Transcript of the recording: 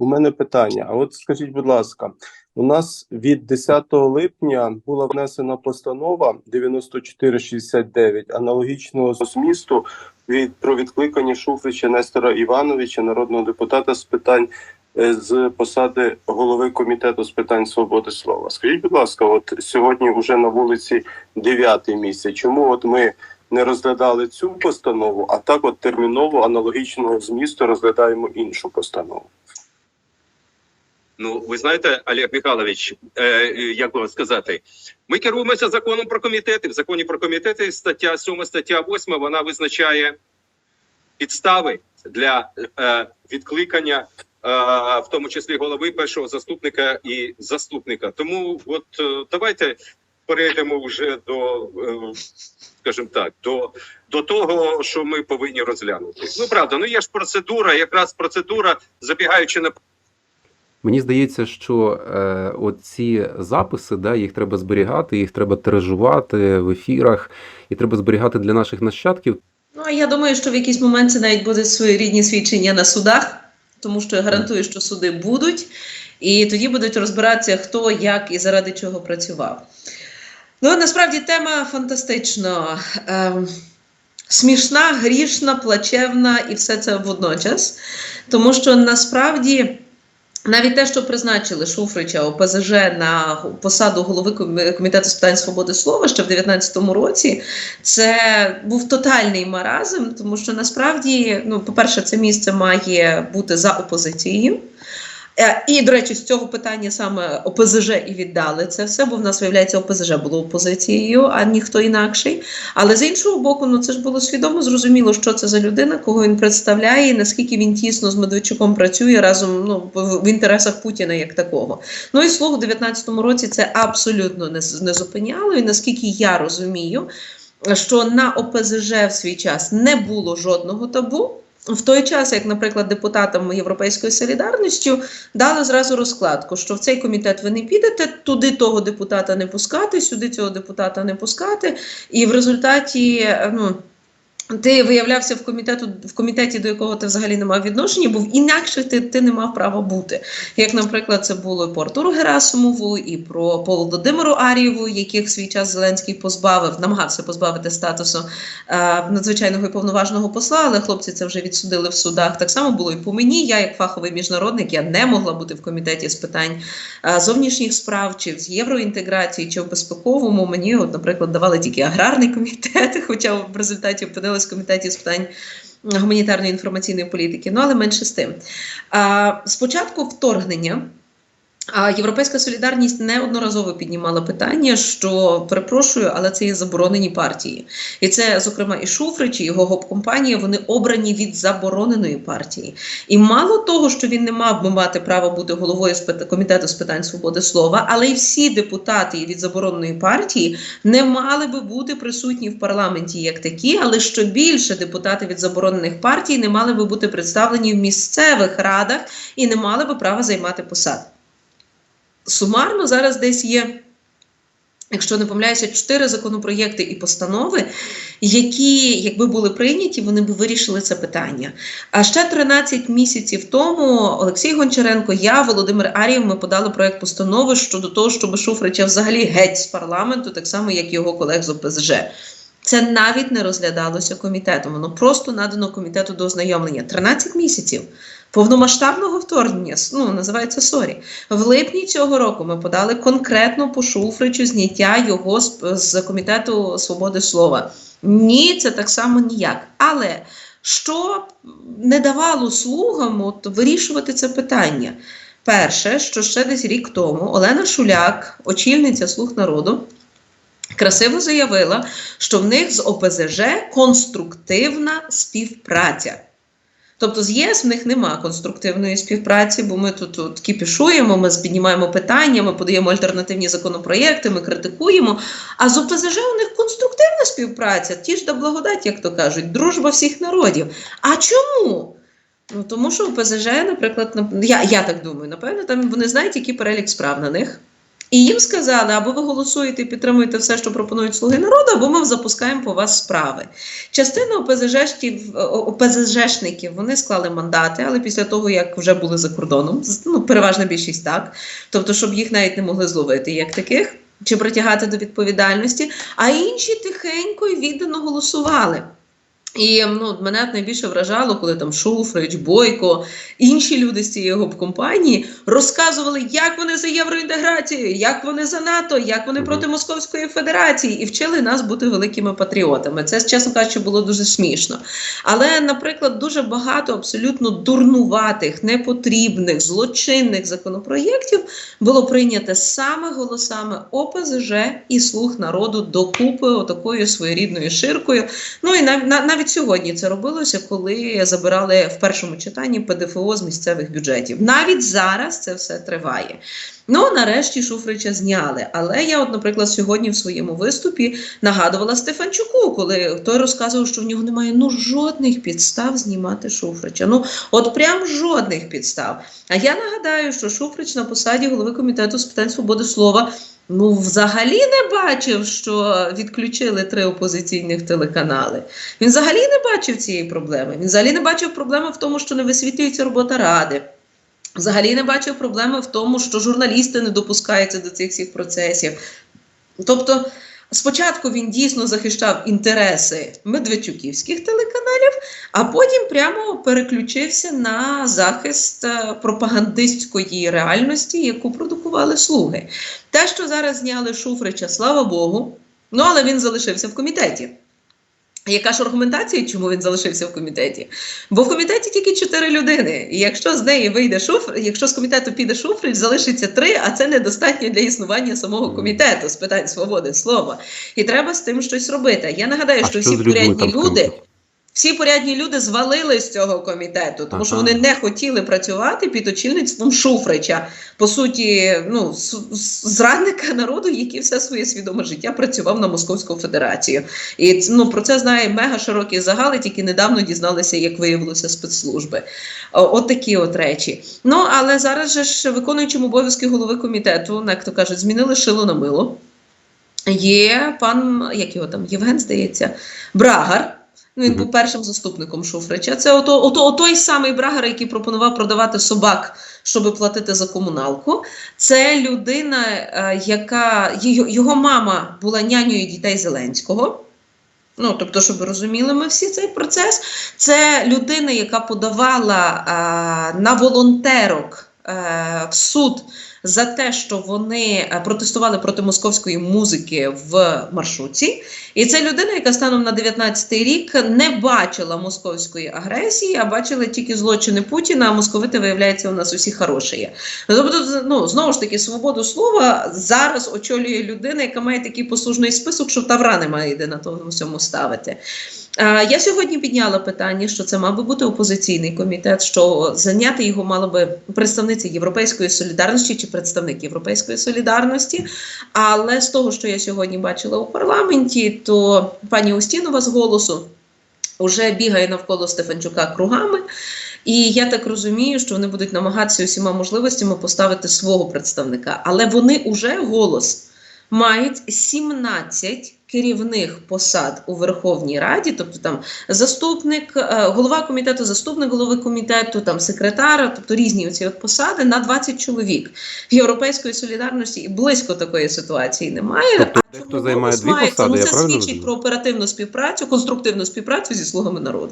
у мене питання. А от скажіть, будь ласка, у нас від 10 липня була внесена постанова 9469 аналогічного змісту від про відкликання Шуфрича Нестора Івановича, народного депутата з питань е, з посади голови комітету з питань свободи слова. Скажіть, будь ласка, от сьогодні вже на вулиці 9 місяць. Чому от ми не розглядали цю постанову, а так от терміново аналогічного змісту розглядаємо іншу постанову? Ну, ви знаєте, Олег Михайлович, е, як би сказати, ми керуємося законом про комітети. В законі про комітети стаття 7, стаття 8, вона визначає підстави для е, відкликання, е, в тому числі голови першого заступника і заступника. Тому от е, давайте перейдемо вже до, е, скажімо так, до, до того, що ми повинні розглянути. Ну правда, ну є ж процедура, якраз процедура, забігаючи на Мені здається, що е, оці записи, да, їх треба зберігати, їх треба тиражувати в ефірах, і треба зберігати для наших нащадків. Ну, а я думаю, що в якийсь момент це навіть буде своєрідні свідчення на судах, тому що я гарантую, що суди будуть, і тоді будуть розбиратися, хто, як і заради чого працював. Ну, насправді тема фантастична. Ем, смішна, грішна, плачевна і все це водночас. Тому що насправді. Навіть те, що призначили Шуфрича ОПЗЖ на посаду голови комі- комітету з питань свободи слова ще в 2019 році, це був тотальний маразм, тому що насправді, ну, по-перше, це місце має бути за опозицією. Е, І, до речі, з цього питання саме ОПЗЖ і віддали це все, бо в нас, виявляється, ОПЗЖ було опозицією, а ніхто інакший. Але з іншого боку, ну це ж було свідомо зрозуміло, що це за людина, кого він представляє, і наскільки він тісно з Медведчуком працює разом ну, в, інтересах Путіна як такого. Ну і слово в 19-му році це абсолютно не, не зупиняло. І наскільки я розумію, що на ОПЗЖ в свій час не було жодного табу. В той час, як, наприклад, депутатам Європейської солідарності дали зразу розкладку, що в цей комітет ви не підете, туди того депутата не пускати, сюди цього депутата не пускати. І в результаті е, ну, ти виявлявся в комітету в комітеті, до якого ти взагалі не мав відношення, був інакше ти, ти не мав права бути. Як, наприклад, це було і по Артуру Герасимову, і про по Володимиру Арієву, яких свій час Зеленський позбавив, намагався позбавити статусу е, надзвичайного і повноважного посла, але хлопці це вже відсудили в судах. Так само було і по мені. Я, як фаховий міжнародник, я не могла бути в комітеті з питань е, зовнішніх справ, чи з євроінтеграції, чи в безпековому. Мені, от, наприклад, давали тільки аграрний комітет, хоча в результаті опинилась в комітеті з питань. Гуманітарної інформаційної політики, ну але менше з тим. Спочатку вторгнення Європейська солідарність неодноразово піднімала питання, що перепрошую, але це є заборонені партії. І це, зокрема, і Шуфрич, і його гоп-компанія, вони обрані від забороненої партії. І мало того, що він не мав би мати право бути головою комітету з питань свободи слова, але й всі депутати від забороненої партії не мали би бути присутні в парламенті як такі, але що більше депутати від заборонених партій не мали би бути представлені в місцевих радах і не мали би права займати посади сумарно зараз десь є. Якщо не помиляюся, чотири законопроєкти і постанови, які, якби були прийняті, вони б вирішили це питання. А ще 13 місяців тому Олексій Гончаренко, я, Володимир Арієв, ми подали проект постанови щодо того, щоб Шуфрича взагалі геть з парламенту, так само як його колег з ОПЗЖ. Це навіть не розглядалося комітетом, воно просто надано комітету до ознайомлення. 13 місяців повномасштабного вторгнення, ну називається сорі. В липні цього року ми подали конкретно по Шуфричу зняття його з, з комітету свободи слова. Ні, це так само ніяк. Але що не давало слугам от, вирішувати це питання? Перше, що ще десь рік тому Олена Шуляк, очільниця слуг народу, красиво заявила, що в них з ОПЗЖ конструктивна співпраця. Тобто з ЄС в них нема конструктивної співпраці, бо ми тут, тут кіпішуємо, ми піднімаємо питання, ми подаємо альтернативні законопроєкти, ми критикуємо. А з ОПЗЖ у них конструктивна співпраця, ті ж да благодать, як то кажуть, дружба всіх народів. А чому? Ну тому що ОПЗЖ, наприклад, я, я так думаю, напевно, там вони знають, який перелік справ на них. І їм сказали, або ви голосуєте і підтримуєте все, що пропонують слуги народу, або ми запускаємо по вас справи. Частина ОПЗЖників, ОПЗЖників вони склали мандати, але після того, як вже були за кордоном, ну, переважна більшість так. Тобто, щоб їх навіть не могли зловити як таких, чи притягати до відповідальності, а інші тихенько і віддано голосували. І ну, мене найбільше вражало, коли там Шуфрич, Бойко, інші люди з цієї гоп-компанії розказували, як вони за євроінтеграцію, як вони за НАТО, як вони проти Московської Федерації, і вчили нас бути великими патріотами. Це, чесно кажучи, було дуже смішно. Але, наприклад, дуже багато абсолютно дурнуватих, непотрібних, злочинних законопроєктів було прийнято саме голосами ОПЗЖ і слуг народу докупи отакою своєрідною ширкою. Ну і нав- на- навіть сьогодні це робилося, коли забирали в першому читанні ПДФО з місцевих бюджетів. Навіть зараз це все триває. Ну, нарешті Шуфрича зняли. Але я, от, наприклад, сьогодні в своєму виступі нагадувала Стефанчуку, коли той розказував, що в нього немає ну жодних підстав знімати Шуфрича. Ну, от прям жодних підстав. А я нагадаю, що Шуфрич на посаді голови комітету з питань свободи слова ну взагалі не бачив, що відключили три опозиційних телеканали. Він взагалі не бачив цієї проблеми. Він взагалі не бачив проблеми в тому, що не висвітлюється робота ради. Взагалі не бачив проблеми в тому, що журналісти не допускаються до цих всіх процесів. Тобто, спочатку він дійсно захищав інтереси медведчуківських телеканалів, а потім прямо переключився на захист е, пропагандистської реальності, яку продукували слуги. Те, що зараз зняли Шуфрича, слава Богу, ну але він залишився в комітеті. Яка ж аргументація, чому він залишився в комітеті? Бо в комітеті тільки чотири людини. І якщо з неї вийде шуфр, якщо з комітету піде шуфрич, залишиться три, а це недостатньо для існування самого комітету з питань свободи слова. І треба з тим щось робити. Я нагадаю, А що всі порядні люди. Всі порядні люди звалили з цього комітету, тому що вони не хотіли працювати під очільництвом Шуфрича, по суті, ну зрадника народу, який все своє свідоме життя працював на Московську Федерацію. І ну про це знає мега широкий загал, і тільки недавно дізналися, як виявилося спецслужби. От такі от речі. Ну але зараз же ж виконуючим обов'язки голови комітету, ну, як то кажуть, змінили шило на мило. Є пан, як його там, Євген, здається, Брагар. Ну, він був першим заступником Шуфрича. Це ото, ото, той самий Брагар, який пропонував продавати собак, щоб платити за комуналку. Це людина, е, яка його, мама була нянею дітей Зеленського. Ну, тобто, щоб розуміли, ми всі цей процес. Це людина, яка подавала а, на волонтерок е, в суд за те, що вони е, протестували проти московської музики в маршрутці. І це людина, яка станом на 19-й рік не бачила московської агресії, а бачила тільки злочини Путіна. А московити, виявляється, у нас усі хороші. Тобто, ну знову ж таки, свободу слова зараз очолює людина, яка має такий послужний список, що тавра немає де на тому всьому ставити. Е, Я сьогодні підняла питання, що це мав би бути опозиційний комітет, що зайняти його мала би представниця Європейської солідарності чи представник Європейської солідарності. Але з того, що я сьогодні бачила у парламенті, то пані Устінова з голосу вже бігає навколо Стефанчука кругами. І я так розумію, що вони будуть намагатися усіма можливостями поставити свого представника. Але вони вже голос мають 17 керівних посад у Верховній Раді, тобто там заступник, е, голова комітету, заступник голови комітету, там секретар, тобто різні оці от посади на 20 чоловік. Європейської солідарності і близько такої ситуації немає. Тобто А дехто займає дві мається? посади, Ну, я це свідчить про оперативну співпрацю, конструктивну співпрацю зі слугами народу.